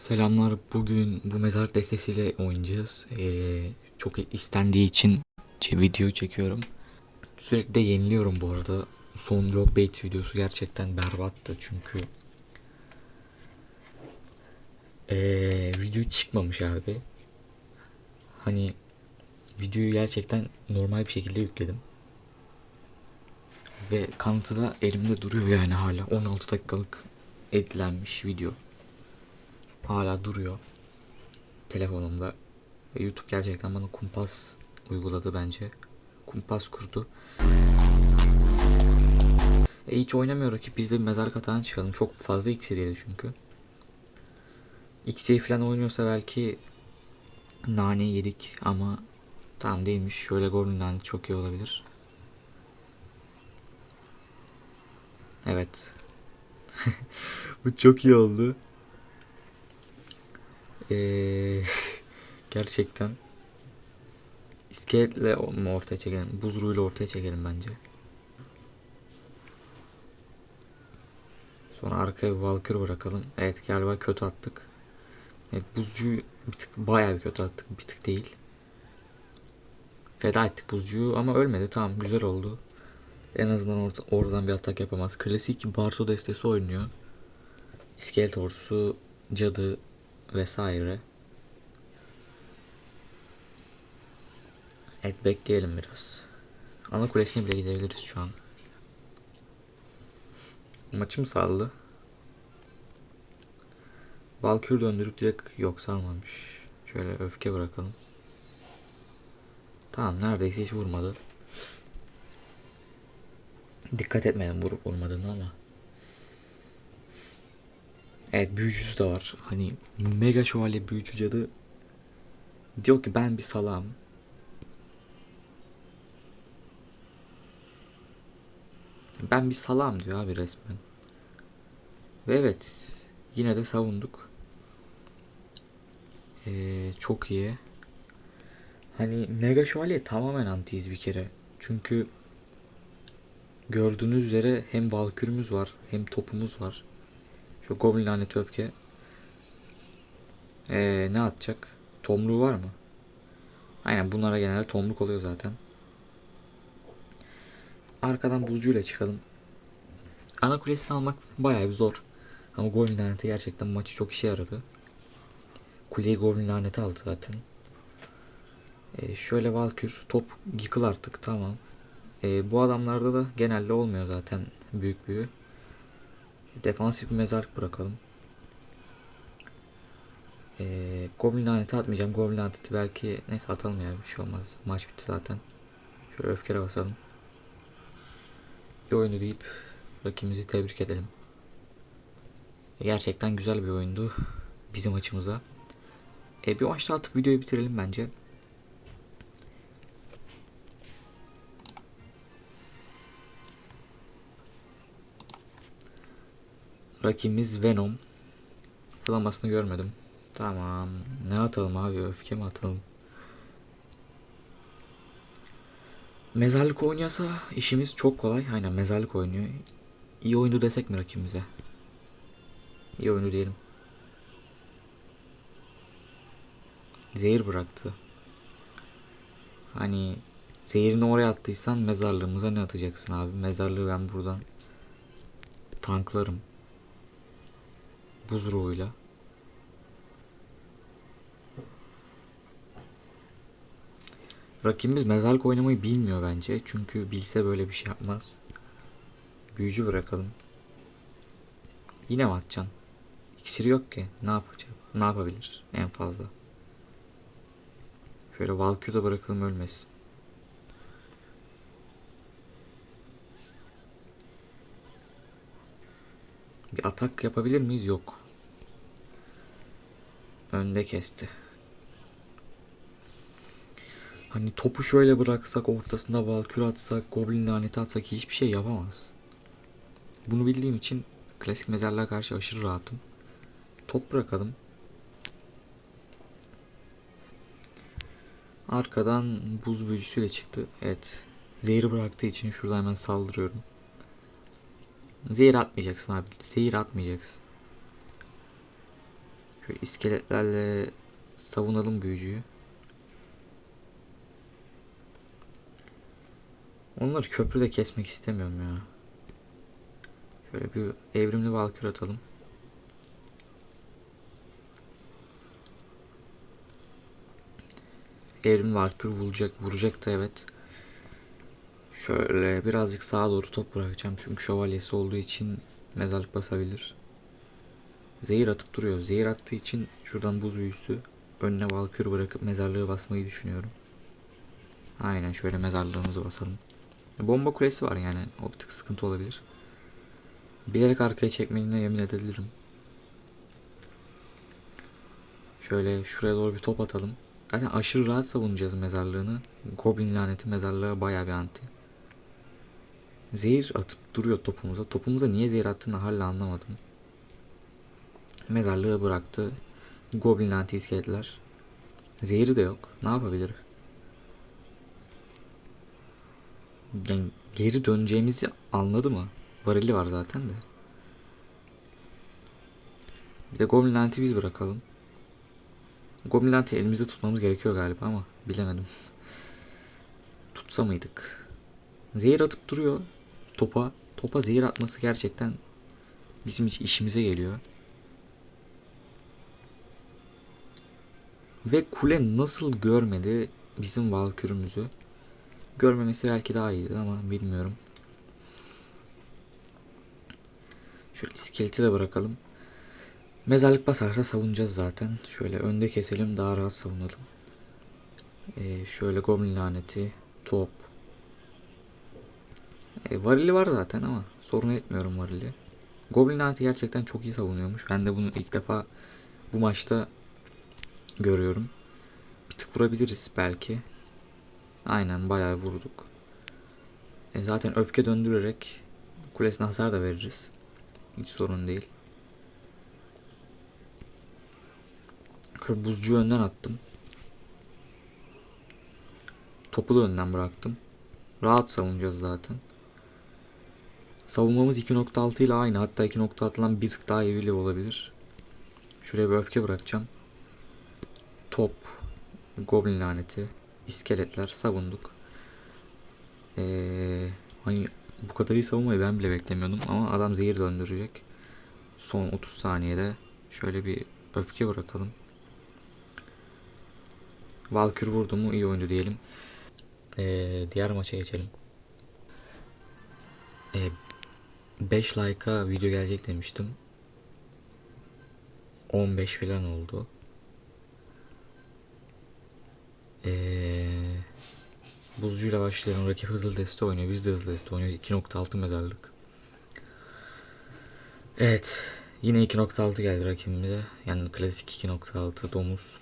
Selamlar. Bugün bu mezar destesiyle oynayacağız. Ee, çok istendiği için video çekiyorum. Sürekli de yeniliyorum bu arada. Son Rockbait videosu gerçekten berbattı çünkü ee, video çıkmamış abi. Hani videoyu gerçekten normal bir şekilde yükledim. Ve kanıtı da elimde duruyor yani hala 16 dakikalık edilenmiş video hala duruyor telefonumda. Ve YouTube gerçekten bana kumpas uyguladı bence. Kumpas kurdu. E hiç oynamıyor rakip. Biz de bir mezar katağına çıkalım. Çok fazla iksir yedi çünkü. İksir falan oynuyorsa belki nane yedik ama tamam değilmiş. Şöyle Goblin laneti çok iyi olabilir. Evet. Bu çok iyi oldu. Ee, gerçekten iskeletle mi ortaya çekelim? Buzruğuyla ortaya çekelim bence. Sonra arkaya bir Valkyr bırakalım. Evet galiba kötü attık. Evet buzcuyu bir tık bayağı bir kötü attık. Bir tık değil. Feda ettik buzcuyu ama ölmedi. Tamam güzel oldu. En azından orta, oradan bir atak yapamaz. Klasik Barso destesi oynuyor. İskelet ordusu, cadı vesaire. Evet bekleyelim biraz. Ana kulesine bile gidebiliriz şu an. Maçım saldı. Valkür döndürüp direkt yok salmamış. Şöyle öfke bırakalım. Tamam neredeyse hiç vurmadı. Dikkat etmedim vurup vurmadığını ama. Evet büyücüsü de var. Hani mega şövalye büyücü cadı diyor ki ben bir salam. Ben bir salam diyor abi resmen. Ve evet yine de savunduk. Ee, çok iyi. Hani mega şövalye tamamen antiyiz bir kere. Çünkü gördüğünüz üzere hem valkürümüz var hem topumuz var. Şu Goblin laneti öfke. Ee, ne atacak? Tomruğu var mı? Aynen bunlara genelde tomruk oluyor zaten. Arkadan buzcuyla çıkalım. Ana kulesini almak bayağı bir zor. Ama Goblin laneti gerçekten maçı çok işe yaradı. Kuleyi Goblin laneti aldı zaten. Ee, şöyle Valkür. Top yıkıl artık tamam. Ee, bu adamlarda da genelde olmuyor zaten büyük büyü. Defansif bir mezarlık bırakalım. Ee, Goblin laneti atmayacağım. Goblin laneti belki neyse atalım ya bir şey olmaz. Maç bitti zaten. Şöyle öfkele basalım. Bir oyunu deyip rakibimizi tebrik edelim. Gerçekten güzel bir oyundu bizim açımıza. E, bir maçta atıp videoyu bitirelim bence. Rakibimiz Venom. Flamasını görmedim. Tamam. Ne atalım abi? Öfke mi atalım? Mezarlık oynuyorsa işimiz çok kolay. Aynen mezarlık oynuyor. İyi oyundu desek mi rakibimize? İyi oyundu diyelim. Zehir bıraktı. Hani zehirini oraya attıysan mezarlığımıza ne atacaksın abi? Mezarlığı ben buradan tanklarım. Buz ruhuyla. Rakibimiz mezarlık oynamayı bilmiyor bence. Çünkü bilse böyle bir şey yapmaz. Büyücü bırakalım. Yine mi atacaksın? İksiri yok ki. Ne yapacak? Ne yapabilir en fazla? Şöyle Valkür da bırakalım ölmesin. Bir atak yapabilir miyiz? Yok. Önde kesti. Hani topu şöyle bıraksak, ortasına valkür atsak, goblin laneti atsak hiçbir şey yapamaz. Bunu bildiğim için klasik mezarlığa karşı aşırı rahatım. Top bırakalım. Arkadan buz büyücüsüyle çıktı. Evet. Zehri bıraktığı için şurada hemen saldırıyorum. Zehir atmayacaksın abi. Zehir atmayacaksın. Şöyle iskeletlerle savunalım büyücüyü. Onları köprüde kesmek istemiyorum ya. Şöyle bir evrimli valkür atalım. Evrimli valkür vuracak, vuracak da evet. Şöyle birazcık sağa doğru top bırakacağım çünkü şövalyesi olduğu için mezarlık basabilir. Zehir atıp duruyor. Zehir attığı için şuradan buz büyüsü önüne valkür bırakıp mezarlığı basmayı düşünüyorum. Aynen şöyle mezarlığımızı basalım. Bomba kulesi var yani o bir tık sıkıntı olabilir. Bilerek arkaya çekmediğine yemin edebilirim. Şöyle şuraya doğru bir top atalım. Zaten aşırı rahat savunacağız mezarlığını. Goblin laneti mezarlığa bayağı bir anti. Zehir atıp duruyor topumuza. Topumuza niye zehir attığını hala anlamadım. Mezarlığı bıraktı. Goblin laneti iskeletler. Zehri de yok. Ne yapabilir? Yani geri döneceğimizi anladı mı? Varili var zaten de. Bir de Goblin laneti biz bırakalım. Goblin laneti elimizde tutmamız gerekiyor galiba ama bilemedim. Tutsa mıydık? Zehir atıp duruyor topa. Topa zehir atması gerçekten bizim hiç işimize geliyor. Ve kule nasıl görmedi bizim valkürümüzü? Görmemesi belki daha iyiydi ama bilmiyorum. Şöyle iskeleti de bırakalım. Mezarlık basarsa savunacağız zaten. Şöyle önde keselim daha rahat savunalım. Ee, şöyle goblin laneti, top. Ee, varili var zaten ama sorun etmiyorum varili. Goblin laneti gerçekten çok iyi savunuyormuş. Ben de bunu ilk defa bu maçta görüyorum. Bir tık vurabiliriz belki. Aynen bayağı vurduk. E zaten öfke döndürerek kulesine hasar da veririz. Hiç sorun değil. Şöyle buzcuyu önden attım. Topu da önden bıraktım. Rahat savunacağız zaten. Savunmamız 2.6 ile aynı. Hatta 2.6'dan bir tık daha iyi olabilir. Şuraya bir öfke bırakacağım. Top. Goblin laneti. iskeletler savunduk. Ee, hani bu kadar iyi savunmayı ben bile beklemiyordum ama adam zehir döndürecek. Son 30 saniyede şöyle bir öfke bırakalım. Valkür vurdu mu iyi oyundu diyelim. Ee, diğer maça geçelim. Ee, 5 like'a video gelecek demiştim. 15 falan oldu. Ee, buzcuyla başlayan rakip hızlı deste oynuyor. Biz de hızlı deste oynuyoruz. 2.6 mezarlık. Evet. Yine 2.6 geldi rakibimize. Yani klasik 2.6 domuz.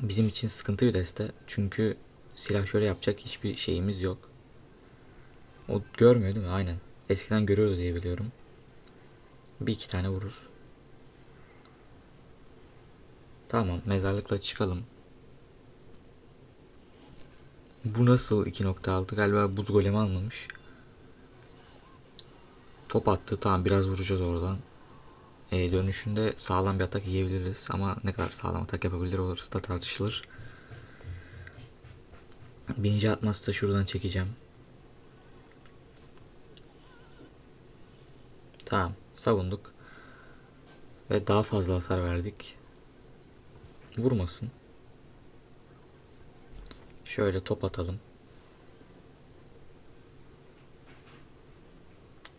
Bizim için sıkıntı bir deste. Çünkü silah şöyle yapacak hiçbir şeyimiz yok. O görmüyor değil mi? Aynen. Eskiden görüyordu diye biliyorum. Bir iki tane vurur. Tamam mezarlıkla çıkalım. Bu nasıl 2.6? Galiba buz golemi almamış. Top attı. Tamam biraz vuracağız oradan. E, dönüşünde sağlam bir atak yiyebiliriz. Ama ne kadar sağlam atak yapabilir orası da tartışılır. Birinci atması da şuradan çekeceğim. Tamam. Savunduk. Ve daha fazla hasar verdik. Vurmasın. Şöyle top atalım.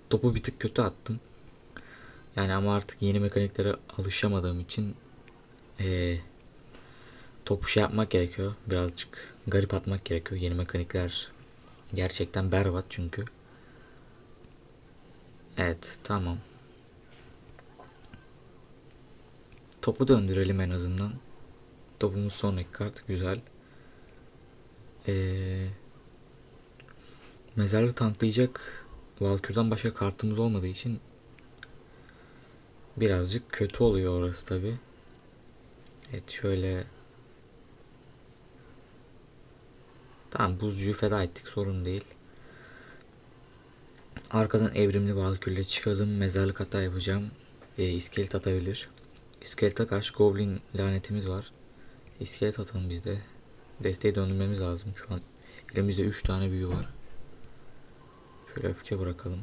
Topu bir tık kötü attım. Yani ama artık yeni mekaniklere alışamadığım için ee, topu şey yapmak gerekiyor. Birazcık garip atmak gerekiyor. Yeni mekanikler gerçekten berbat çünkü. Evet tamam. Topu döndürelim en azından. Topumuz sonraki kart güzel. Ee, mezarlığı tanklayacak Valkür'den başka kartımız olmadığı için birazcık kötü oluyor orası tabi. Evet şöyle Tamam buzcuyu feda ettik sorun değil. Arkadan evrimli valkürle çıkalım. Mezarlık hata yapacağım. E, iskelet atabilir. İskelete karşı Goblin lanetimiz var. İskelet atalım biz de. Desteği döndürmemiz lazım. Şu an elimizde 3 tane büyü var. Şöyle öfke bırakalım.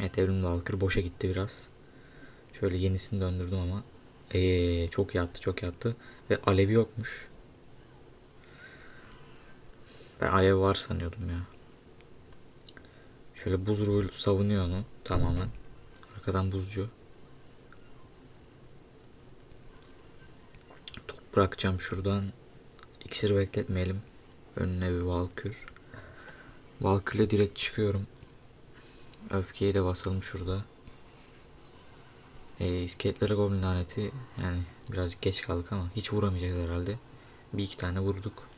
Evet evrim Valkır boşa gitti biraz. Şöyle yenisini döndürdüm ama. Ee, çok yattı çok yattı. Ve alevi yokmuş. Ben alev var sanıyordum ya. Şöyle buz ruhu savunuyor onu tamamen. Arkadan buzcu. Top bırakacağım şuradan. İksiri bekletmeyelim. Önüne bir Valkür. Valkür'le direkt çıkıyorum. Öfkeyi de basalım şurada. E, iskeletlere goblin laneti yani birazcık geç kaldık ama hiç vuramayacağız herhalde. Bir iki tane vurduk.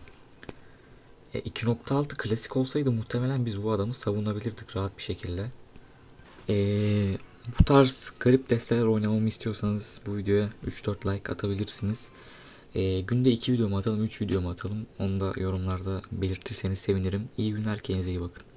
E, 2.6 klasik olsaydı muhtemelen biz bu adamı savunabilirdik rahat bir şekilde. E, bu tarz garip desteler oynamamı istiyorsanız bu videoya 3-4 like atabilirsiniz. E, günde 2 video mu atalım 3 video mu atalım onu da yorumlarda belirtirseniz sevinirim. İyi günler kendinize iyi bakın.